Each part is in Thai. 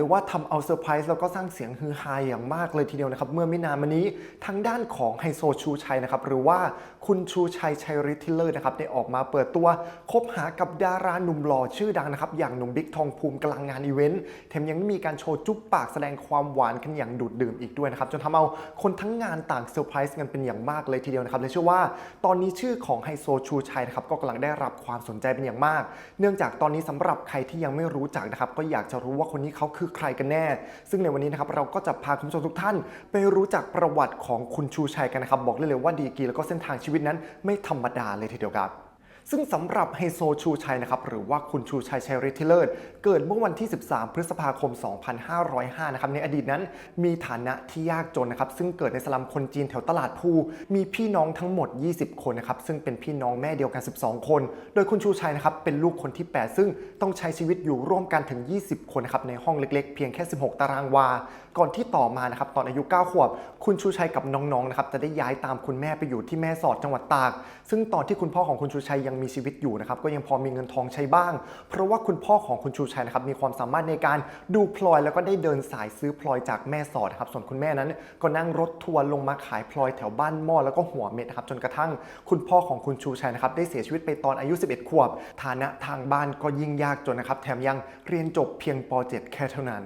เลยว่าทำเอาเซอร์ไพรส์แล้วก็สร้างเสียงฮือฮาอย่างมากเลยทีเดียวนะครับ เมื่อไม่นานมานี้ทางด้านของไฮโซชูชัยนะครับหรือว่าคุณชูชัยชัยฤทธิ์ทิลเลอร์นะครับได้ออกมาเปิดตัวคบหากับดาราหนุ่มหล่อชื่อดังนะครับอย่างหนุ่มบิ๊กทองภูมิกลางงานอีเวนต์แถมยังมีการโชว์จุ๊บปากแสดงความหวานกันอย่างดูดดื่มอีกด้วยนะครับจนทำเอาคนทั้งงานต่างเซอร์ไพรส์กันเป็นอย่างมากเลยทีเดียวนะครับและเชื่อว่าตอนนี้ชื่อของไฮโซชูชัยนะครับก็กำลังได้รับความสนใจเป็นอย่างมาก เนื่องจากตอนนี้สำหรับใครที่ยังไม่รู้จักนะครับก็อยากจะรู้ว่าคนนี้เขาคือใครกันแน่ ซึ่งในวันนี้นะครับเราก็จะพาคุณผู้ชมทุกท่าน ไปรู้จักประวัติของคุณชูชัยกันนะครับ บอกเลยเลยว่าดีกีแล้วก็เส้นทางชีวิตนั้นไม่ธรรมดาเลยทีเดียวครับ ซึ่งสำหรับไฮโซชูชัยนะครับหรือว่าคุณชูชัยชัยฤทธิเลิศเกิดเมื่อวันที่ 13 พฤษภาคม 2505 นะครับในอดีตนั้นมีฐานะที่ยากจนนะครับซึ่งเกิดในสลัมคนจีนแถวตลาดภูมีพี่น้องทั้งหมด 20 คนนะครับซึ่งเป็นพี่น้องแม่เดียวกัน 12 คน โดยคุณชูชัยนะครับเป็นลูกคนที่ 8 ซึ่งต้องใช้ชีวิตอยู่ร่วมกันถึง 20 คนนะครับในห้องเล็กๆ เพียงแค่ 16 ตารางวา ก่อนที่ต่อมานะครับตอนอายุ 9 ขวบ คุณชูชัยกับน้องๆนะครับจะได้ย้ายตามคุณแม่ไปอยู่ที่แม่สอดจังหวัดตาก ซึ่งตอนที่คุณพ่อของคุณชูชัยยังมีชีวิตอยู่นะครับก็ยังพอมีเงินทองใช้บ้าง เพราะว่าคุณพ่อของคุณชูชัยนะครับมีความสามารถในการดูพลอยแล้วก็ได้เดินสายซื้อพลอยจากแม่สอดครับส่วนคุณแม่นั้น ก็นั่งรถทัวร์ลงมาขายพลอยแถวบ้านหม้อแล้วก็หัวเม็ดนะครับจนกระทั่งคุณพ่อของคุณชูชัยนะครับได้เสียชีวิตไปตอนอายุ 11 ขวบ ฐานะทางบ้านก็ยิ่งยากจนนะครับแถมยังเรียนจบเพียงป .7 แค่เท่านั้น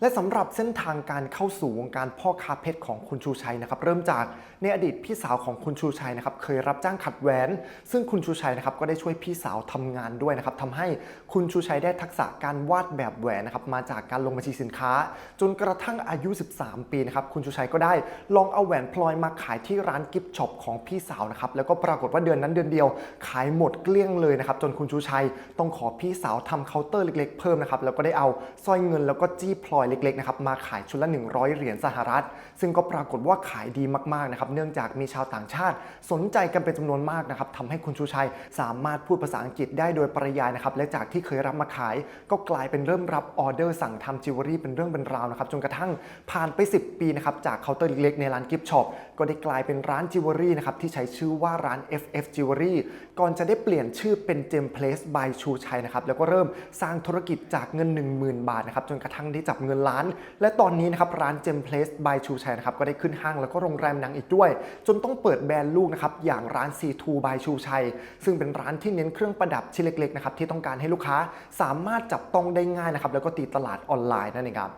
และสำหรับเส้นทางการเข้าสู่วงการพ่อค้าเพชรของคุณชูชัยนะครับเริ่มจากในอดีตพี่สาวของคุณชูชัยนะครับเคยรับจ้างขัดแหวน ซึ่งคุณชูชัยนะครับก็ได้ช่วยพี่สาวทำงานด้วยนะครับทำให้คุณชูชัยได้ทักษะการวาดแบบแหวนนะครับมาจากการลงบัญชีสินค้า จนกระทั่งอายุ 13 ปีนะครับคุณชูชัยก็ได้ลองเอาแหวนพลอยมาขายที่ร้านกิฟต์ช็อปของพี่สาวนะครับแล้วก็ปรากฏว่าเดือนนั้นเดือนเดียว ขายหมดเกลี้ยงเลยนะครับจนคุณชูชัยต้องขอพี่สาวทำเคาน์เตอร์เล็กๆเพิ่มนะครับแล้วก็ได้เอาสร้อยเงินแล้วก็จี้พลอยเล็กๆนะครับมาขายชุดละ 100 เหรียญสหรัฐ ซึ่งก็ปรากฏว่าขายดีมากๆนะครับเนื่องจากมีชาวต่างชาติ สนใจกันเป็นจำนวนมากนะครับทำให้คุณชูชัยสามารถพูดภาษาอังกฤษได้โดยปริยายนะครับและจากที่เคยรับมาขาย ก็กลายเป็นเริ่มรับออเดอร์สั่งทำจิวเวลรี่เป็นเรื่องเป็นราวนะครับจนกระทั่งผ่านไป 10 ปีนะครับจากเคาน์เตอร์เล็กๆในร้านกิฟต์ช็อปก็ได้กลายเป็นร้านจิวเวลรี่นะครับที่ใช้ชื่อว่าร้าน FF Jewelry ก่อนจะได้เปลี่ยนชื่อเป็น Gem Place by ชูชัยนะครับแล้วก็เริ่มสร้างธุรกิจจากเงิน 10,000 บาทนะครับจนกระทั่งได้จับเงินล้าน และตอนนี้นะครับร้าน Gem Place by ชูชัยนะครับก็ได้ขึ้นห้างแล้วก็โรงแรมหนังอีกด้วย จนต้องเปิดแบรนด์ลูกนะครับอย่างร้าน C2 by ชูชัย ซึ่งเป็นร้านที่เน้นเครื่องประดับชิ้นเล็กๆนะครับที่ต้องการให้ลูกค้าสามารถจับต้องได้ง่ายนะครับแล้วก็ตีตลาดออนไลน์นั่นเองครับ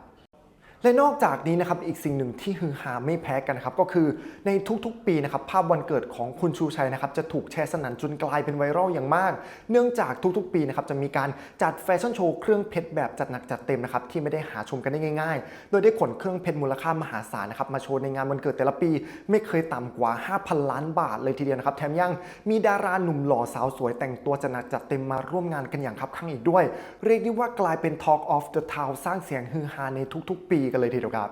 และนอกจากนี้นะครับอีกสิ่งหนึ่งที่ฮือฮาไม่แพ้กันนะครับก็คือในทุกๆปีนะครับภาพวันเกิดของคุณชูชัยนะครับจะถูกแชร์สนั่นจนกลายเป็นไวรัลอย่างมาก เนื่องจากทุกๆ ปีนะครับจะมีการจัดแฟชั่นโชว์เครื่องเพชรแบบจัดหนักจัดเต็มนะครับที่ไม่ได้หาชมกันได้ง่าย ๆ โดยได้ขนเครื่องเพชรมูลค่ามหาศาลนะครับมาโชว์ในงานวันเกิดแต่ละปี ไม่เคยต่ำกว่า 5,000 ล้านบาทเลยทีเดียวนะครับแถมยังมีดาราหนุ่มหล่อสาวสวยแต่งตัวจัดหนักจัดเต็มมาร่วมงานกันอย่างคับข้างอีกด้วย เรียกได้ว่ากลายเป็น Talk of the Town สร้างเสียงฮือฮาในทุกๆ ปีกันเลยทีเดียวครับ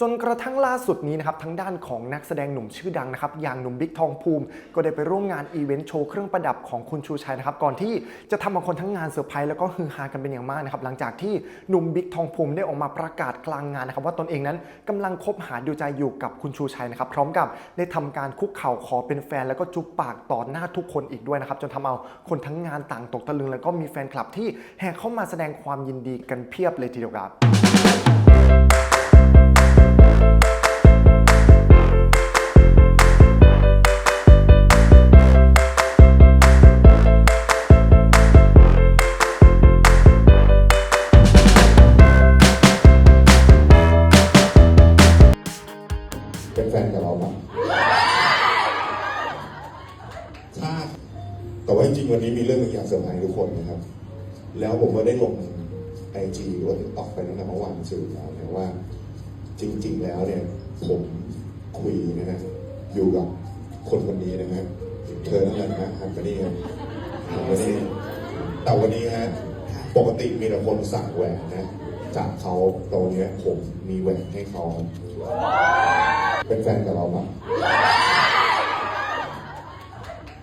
จนกระทั่งล่าสุดนี้นะครับทั้งด้านของนักแสดงหนุ่มชื่อดังนะครับอย่างหนุ่มบิ๊กทองภูมิ ก็ได้ไปร่วมงานอีเวนต์โชว์เครื่องประดับของคุณชูชัยนะครับก่อนที่จะทำเอาคนทั้งงานเซอร์ไพรส์แล้วก็ฮือฮากันเป็นอย่างมากนะครับหลังจากที่หนุ่มบิ๊กทองภูมิได้ออกมาประกาศกลางงานนะครับว่าตนเองนั้นกำลังคบหาดูใจอยู่กับคุณชูชัยนะครับพร้อมกับได้ทำการคุกเข่าขอเป็นแฟน แล้วก็จุ๊บปากต่อหน้าทุกคนอีกด้วยนะครับจนทำเอาคนทั้งงานต่างตกตะลึง แล้วก็มีแฟนคลับที่แห่เข้ามาแสดงความยินดีกันเพียบเลยทีเดียวครับ เป็นแฟนกับเราปะถ้าแต่ว่าจริงๆวันนี้มีเรื่องหนึ่งอย่ากเซอร์ไพรส์ทุกคนนะครับ แล้วผมก็ได้ลงไอจีหรือว่าติ๊กต็อกไปตั้งแต่เมื่อวานสื่อแล้วนะว่า จริง ๆ แล้วเนี่ยผมคุยนะฮะอยู่กับคนคนนี้นะฮะเธอนั่นแหละนะฮันมานี่ครับฮันมานี่แต่วันนี้ฮะปกติมีแต่คนสั่งแหวนนะ จากเขาตรงนี้ยผมมีแหวนให้เขาเป็นแฟนกับเราปะ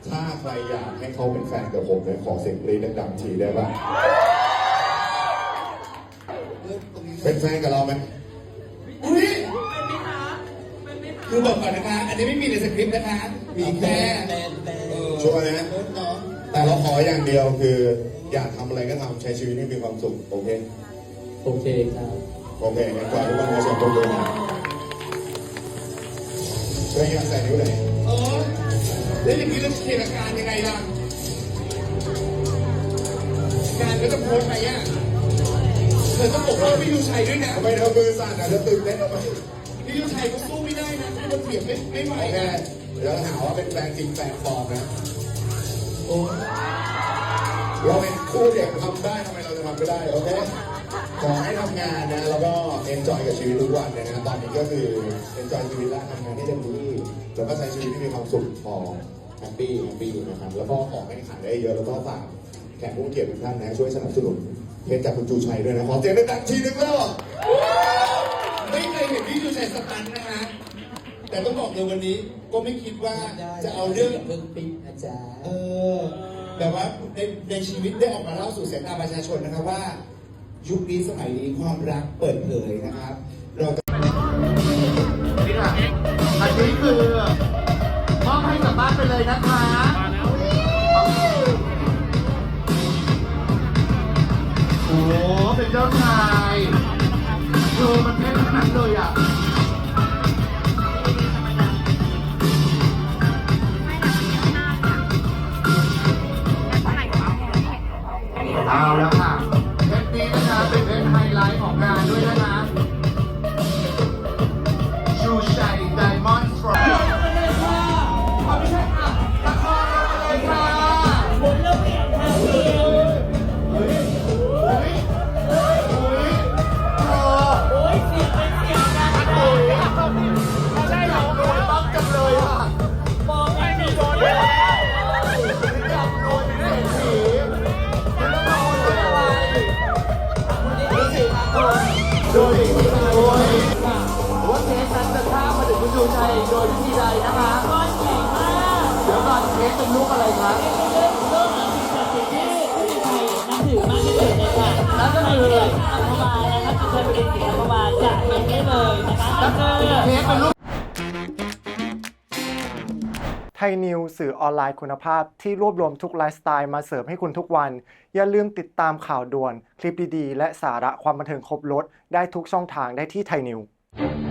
ถ้าใครอยากให้เขาเป็นแฟนกับผมเนี่ยขอเสียงกรี๊ดดังๆทีได้ปะเป็นแฟนกับเราไหม อุ้ย คือบอกก่อนนะคะ อันนี้ไม่มีในสคริปต์นะคะ มีแค่ชัวร์นะแต่เราขออย่างเดียวคือ อยากทำอะไรก็ทำใช้ชีวิตให้มีความสุขโอเคโอเคครับ โอเคงั้นขอทุกคนมาเสียงปรบมือหน่อยเพื่อนอยากใส่นิ้วไหนเออแล้วอย่างนี้เราจะเคลียร์อาการยังไงล่ะการก็จะโพสต์ไปอะเธอต้องปกป้องพี่ยูชัยด้วยนะทำไมเธอมือสั่นอะเธอตื่นเต้นทำไมพี่ยูชัยก็สู้ไม่ได้นะพี่มันเถียงไม่ไม่ไหวโอเคนะเดี๋ยวหาว่าเป็นแฟนจริงแฟนปลอมนะโอ้เราเป็นคู่เด็กทำได้ทำไมเราจะทำไม่ได้โอเคขอให้ทำงานนะ แล้วก็เอนจอยกับชีวิตทุกวันนะนะตอนนี้ก็คือเอนจอยชีวิตและทำงานที่เต็มที่แล้วก็ใช้ชีวิตที่มีความสุขพอแฮปปี้แฮปปี้นะครับแล้วก็ออให้ขายได้เยอะแล้วก็ฝากแขกผู้เกียรติทุกท่านนะช่วยสนับสนุนเพจจากคุณจูชัยด้วยนะขอเสียงดังๆทีนึงแล้วไม่เคยเห็นพี่ยูชัยสตันนะฮะ แต่ต้องบอกเลยวันนี้ก็ไม่คิดว่าจะเอาเรื่องเพิ่งปิดนะจ๊ะเออแต่ว่าในในชีวิตได้ออกมาเล่าสู่สายตาประชาชนนะครับว่า ยุคนี้สมัยนี้ความรักเปิดเผยนะครับ เราจะนี่ค่ะอันนี้คือมอบให้กลับบ้านไปเลยนะคะโอ้โหเป็นเจ้าชายดูมันเท่ขนาดนั้นเลยอะ เยวิธีใดนะคะก้อนใหญ่มากเดี๋ยวก่อนเคสเป็นลูกอะไรครับนับถือมากที่สุดเลยค่ะแล้วก็คืออัมพวานะครับจะใช้เป็นสีอัมพวาจะเป็นได้เลยนะคะก็คือเคสเป็นลูกไทยนิวสื่อออนไลน์คุณภาพที่รวบรวมทุกไลฟ์สไตล์มาเสิร์ฟให้คุณทุกวัน อย่าลืมติดตามข่าวด่วน คลิปดีๆ และสาระความบันเทิงครบรถได้ทุกช่องทางได้ที่ไทยนิวไ